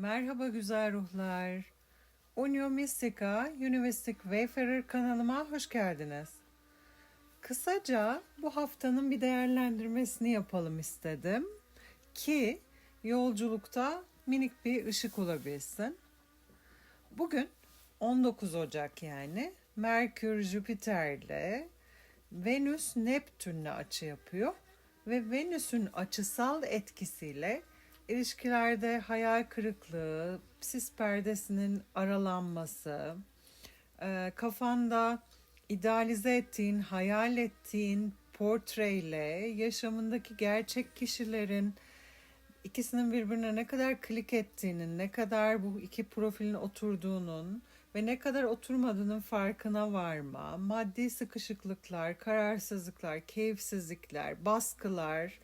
Merhaba güzel ruhlar. Unio Mystica University Wayfarer kanalıma hoş geldiniz. Kısaca bu haftanın bir değerlendirmesini yapalım istedim ki yolculukta minik bir ışık olabilsin. Bugün 19 Ocak yani Merkür Jüpiter'le Venüs Neptün'le açı yapıyor ve Venüs'ün açısal etkisiyle ilişkilerde hayal kırıklığı, sis perdesinin aralanması, e, kafanda idealize ettiğin, hayal ettiğin portreyle yaşamındaki gerçek kişilerin ikisinin birbirine ne kadar klik ettiğinin, ne kadar bu iki profilin oturduğunun ve ne kadar oturmadığının farkına varma, maddi sıkışıklıklar, kararsızlıklar, keyifsizlikler, baskılar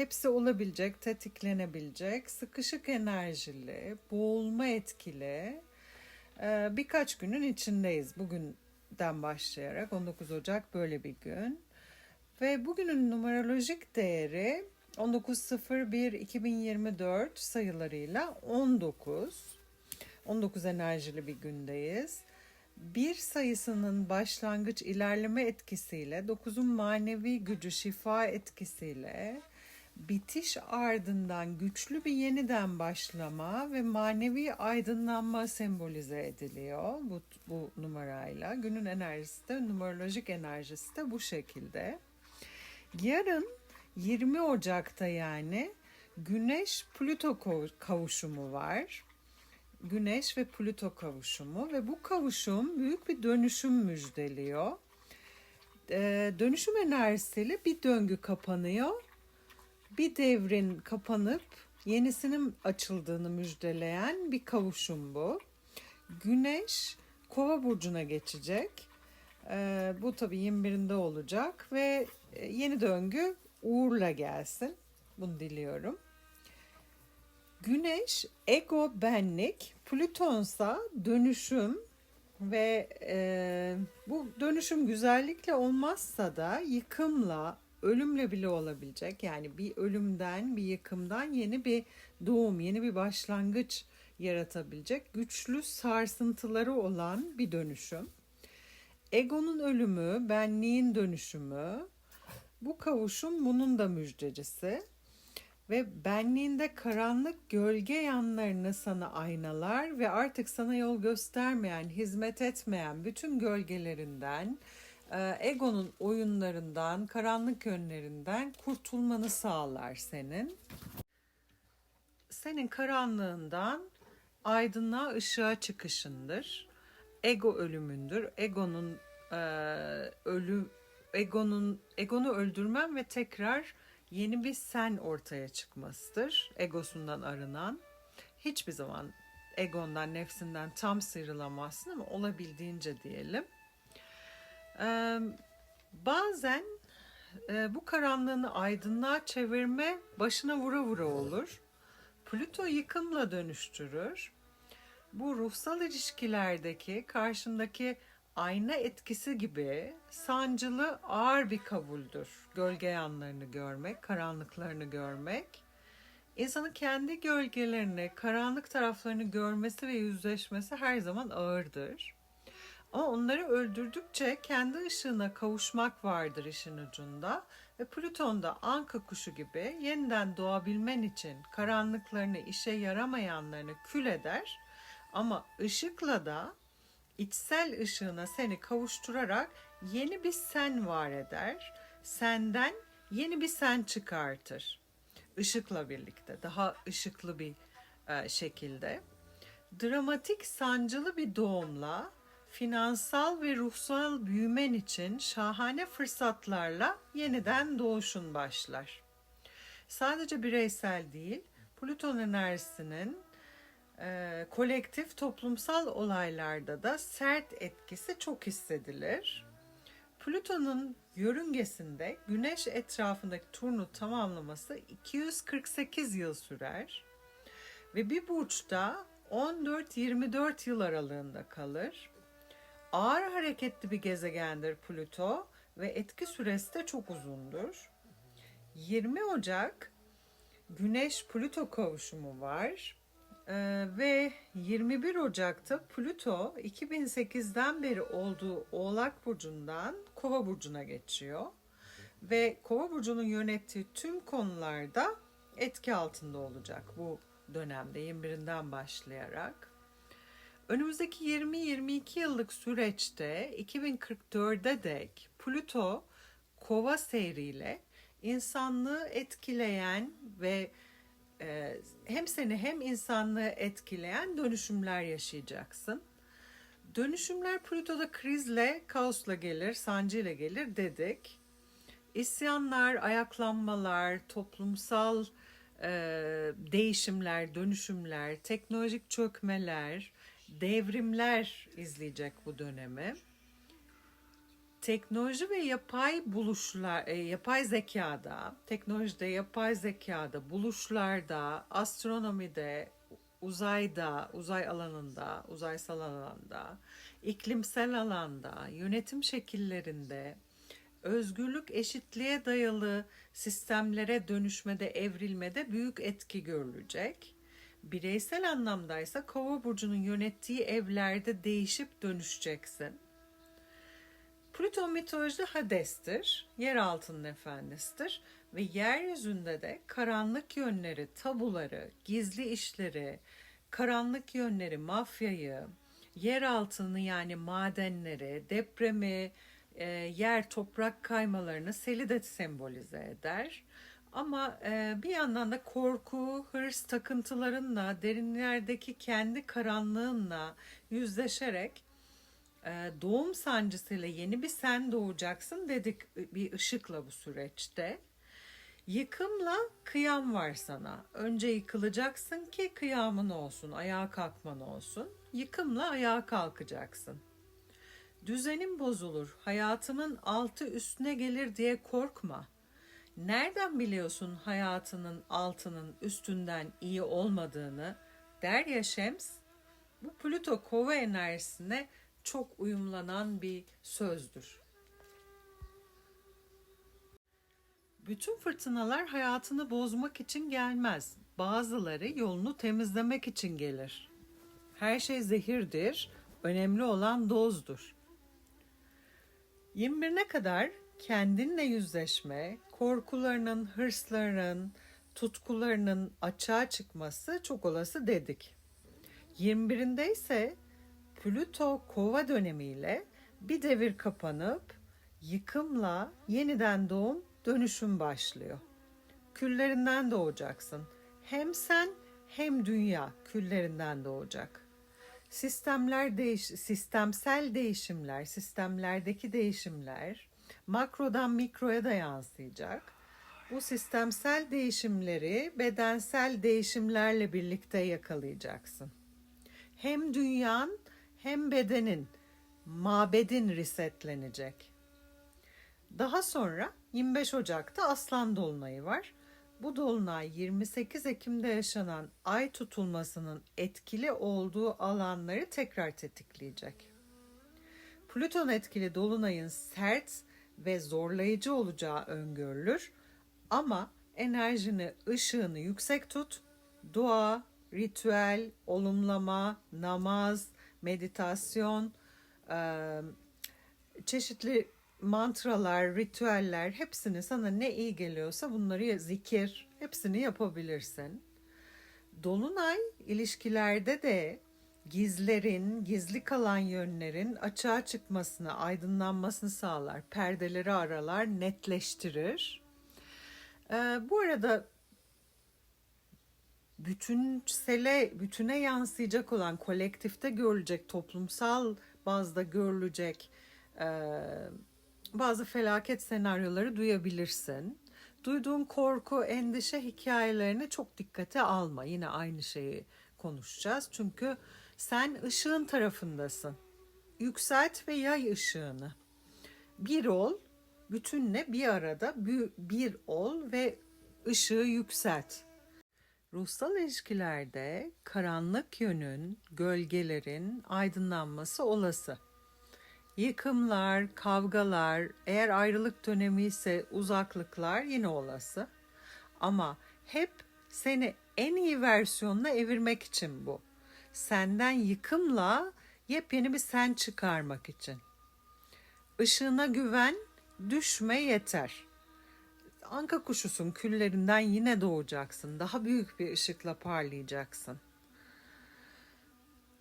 hepsi olabilecek, tetiklenebilecek, sıkışık enerjili, boğulma etkili e, birkaç günün içindeyiz. Bugünden başlayarak 19 Ocak böyle bir gün. Ve bugünün numerolojik değeri 19.01.2024 sayılarıyla 19. 19 enerjili bir gündeyiz. Bir sayısının başlangıç ilerleme etkisiyle, 9'un manevi gücü şifa etkisiyle, bitiş ardından güçlü bir yeniden başlama ve manevi aydınlanma sembolize ediliyor bu, bu numarayla. Günün enerjisi de, numerolojik enerjisi de bu şekilde. Yarın 20 Ocak'ta yani Güneş Plüto kavuşumu var. Güneş ve Plüto kavuşumu ve bu kavuşum büyük bir dönüşüm müjdeliyor. Ee, dönüşüm enerjisiyle bir döngü kapanıyor. Bir devrin kapanıp yenisinin açıldığını müjdeleyen bir kavuşum bu. Güneş Kova burcuna geçecek. Ee, bu tabii 21'inde olacak ve e, yeni döngü uğurla gelsin. Bunu diliyorum. Güneş ego benlik, Plütonsa dönüşüm ve e, bu dönüşüm güzellikle olmazsa da yıkımla, ölümle bile olabilecek. Yani bir ölümden, bir yıkımdan yeni bir doğum, yeni bir başlangıç yaratabilecek güçlü sarsıntıları olan bir dönüşüm. Egonun ölümü, benliğin dönüşümü, bu kavuşum bunun da müjdecisi ve benliğinde karanlık gölge yanlarını sana aynalar ve artık sana yol göstermeyen, hizmet etmeyen bütün gölgelerinden, egonun oyunlarından, karanlık yönlerinden kurtulmanı sağlar senin. Senin karanlığından aydınlığa, ışığa çıkışındır. Ego ölümündür. Egonun e, ölüm egonun egonu öldürmen ve tekrar yeni bir sen ortaya çıkmasıdır. Egosundan arınan. Hiçbir zaman egondan, nefsinden tam sıyrılamazsın ama olabildiğince diyelim. Bazen e, bu karanlığını aydınlığa çevirme başına vura vura olur. Plüto yıkımla dönüştürür. Bu ruhsal ilişkilerdeki karşındaki ayna etkisi gibi sancılı ağır bir kabuldür. Gölge yanlarını görmek, karanlıklarını görmek. İnsanın kendi gölgelerini, karanlık taraflarını görmesi ve yüzleşmesi her zaman ağırdır. Ama onları öldürdükçe kendi ışığına kavuşmak vardır işin ucunda. Ve Plüton da anka kuşu gibi yeniden doğabilmen için karanlıklarını, işe yaramayanlarını kül eder. Ama ışıkla da içsel ışığına seni kavuşturarak yeni bir sen var eder. Senden yeni bir sen çıkartır. Işıkla birlikte, daha ışıklı bir e, şekilde. Dramatik sancılı bir doğumla finansal ve ruhsal büyümen için şahane fırsatlarla yeniden doğuşun başlar. Sadece bireysel değil, Plüton enerjisinin e, kolektif toplumsal olaylarda da sert etkisi çok hissedilir. Plüton'un yörüngesinde Güneş etrafındaki turnu tamamlaması 248 yıl sürer ve bir burçta 14-24 yıl aralığında kalır. Ağır hareketli bir gezegendir Plüto ve etki süresi de çok uzundur. 20 Ocak Güneş Plüto kavuşumu var. Ee, ve 21 Ocak'ta Plüto 2008'den beri olduğu Oğlak Burcu'ndan Kova Burcu'na geçiyor. Ve Kova Burcu'nun yönettiği tüm konularda etki altında olacak bu dönemde 21'inden başlayarak. Önümüzdeki 20-22 yıllık süreçte 2044'e dek Plüto Kova seyriyle insanlığı etkileyen ve e, hem seni hem insanlığı etkileyen dönüşümler yaşayacaksın. Dönüşümler Plüto'da krizle, kaosla gelir, sancıyla gelir dedik. İsyanlar, ayaklanmalar, toplumsal e, değişimler, dönüşümler, teknolojik çökmeler, devrimler izleyecek bu dönemi. Teknoloji ve yapay buluşlar, e, yapay zekada, teknolojide, yapay zekada, buluşlarda, astronomide, uzayda, uzay alanında, uzaysal alanda, iklimsel alanda, yönetim şekillerinde, özgürlük eşitliğe dayalı sistemlere dönüşmede, evrilmede büyük etki görülecek. Bireysel anlamdaysa Kova burcunun yönettiği evlerde değişip dönüşeceksin. Plüton mitolojide Hades'tir, yer altının efendisidir ve yeryüzünde de karanlık yönleri, tabuları, gizli işleri, karanlık yönleri, mafyayı, yer altını yani madenleri, depremi, e, yer toprak kaymalarını seli de sembolize eder. Ama e, bir yandan da korku, hırs, takıntılarınla, derinlerdeki kendi karanlığınla yüzleşerek e, doğum sancısıyla yeni bir sen doğacaksın dedik bir ışıkla bu süreçte. Yıkımla kıyam var sana. Önce yıkılacaksın ki kıyamın olsun, ayağa kalkman olsun. Yıkımla ayağa kalkacaksın. Düzenin bozulur, hayatımın altı üstüne gelir diye korkma. Nereden biliyorsun hayatının altının üstünden iyi olmadığını? Der ya Şems, bu Plüto kova enerjisine çok uyumlanan bir sözdür. Bütün fırtınalar hayatını bozmak için gelmez. Bazıları yolunu temizlemek için gelir. Her şey zehirdir, önemli olan dozdur. 21'ne kadar kendinle yüzleşme, korkularının, hırslarının, tutkularının açığa çıkması çok olası dedik. 21'inde ise Plüto kova dönemiyle bir devir kapanıp yıkımla yeniden doğum dönüşüm başlıyor. Küllerinden doğacaksın. Hem sen hem dünya küllerinden doğacak. Sistemler değiş sistemsel değişimler, sistemlerdeki değişimler makrodan mikroya da yansıyacak. Bu sistemsel değişimleri bedensel değişimlerle birlikte yakalayacaksın. Hem dünyan hem bedenin, mabedin resetlenecek. Daha sonra 25 Ocak'ta Aslan Dolunayı var. Bu dolunay 28 Ekim'de yaşanan ay tutulmasının etkili olduğu alanları tekrar tetikleyecek. Plüton etkili dolunayın sert ve zorlayıcı olacağı öngörülür ama enerjini, ışığını yüksek tut. Dua, ritüel, olumlama, namaz, meditasyon, çeşitli mantralar, ritüeller hepsini sana ne iyi geliyorsa bunları zikir hepsini yapabilirsin. Dolunay ilişkilerde de gizlerin, gizli kalan yönlerin açığa çıkmasını, aydınlanmasını sağlar. Perdeleri aralar, netleştirir. Ee, bu arada bütünsele, bütüne yansıyacak olan, kolektifte görülecek, toplumsal bazda görülecek e, bazı felaket senaryoları duyabilirsin. Duyduğun korku, endişe hikayelerini çok dikkate alma. Yine aynı şeyi konuşacağız. Çünkü sen ışığın tarafındasın. Yükselt ve yay ışığını. Bir ol, bütünle bir arada bir ol ve ışığı yükselt. Ruhsal ilişkilerde karanlık yönün, gölgelerin aydınlanması olası. Yıkımlar, kavgalar, eğer ayrılık dönemi ise uzaklıklar yine olası. Ama hep seni en iyi versiyonuna evirmek için bu. Senden yıkımla yepyeni bir sen çıkarmak için. Işığına güven, düşme yeter. Anka kuşusun, küllerinden yine doğacaksın. Daha büyük bir ışıkla parlayacaksın.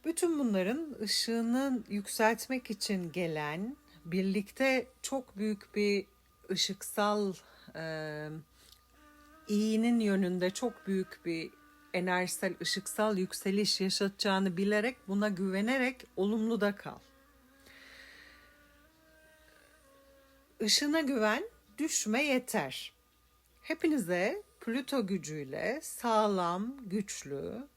Bütün bunların ışığını yükseltmek için gelen, birlikte çok büyük bir ışıksal e, iyinin yönünde çok büyük bir enerjisel, ışıksal yükseliş yaşatacağını bilerek, buna güvenerek olumlu da kal. Işığına güven, düşme yeter. Hepinize Plüto gücüyle sağlam, güçlü,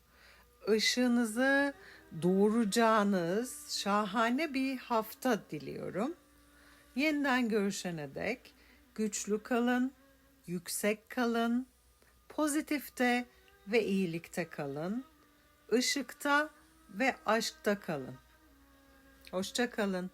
ışığınızı doğuracağınız şahane bir hafta diliyorum. Yeniden görüşene dek güçlü kalın, yüksek kalın, pozitifte ve iyilikte kalın, ışıkta ve aşkta kalın. Hoşça kalın.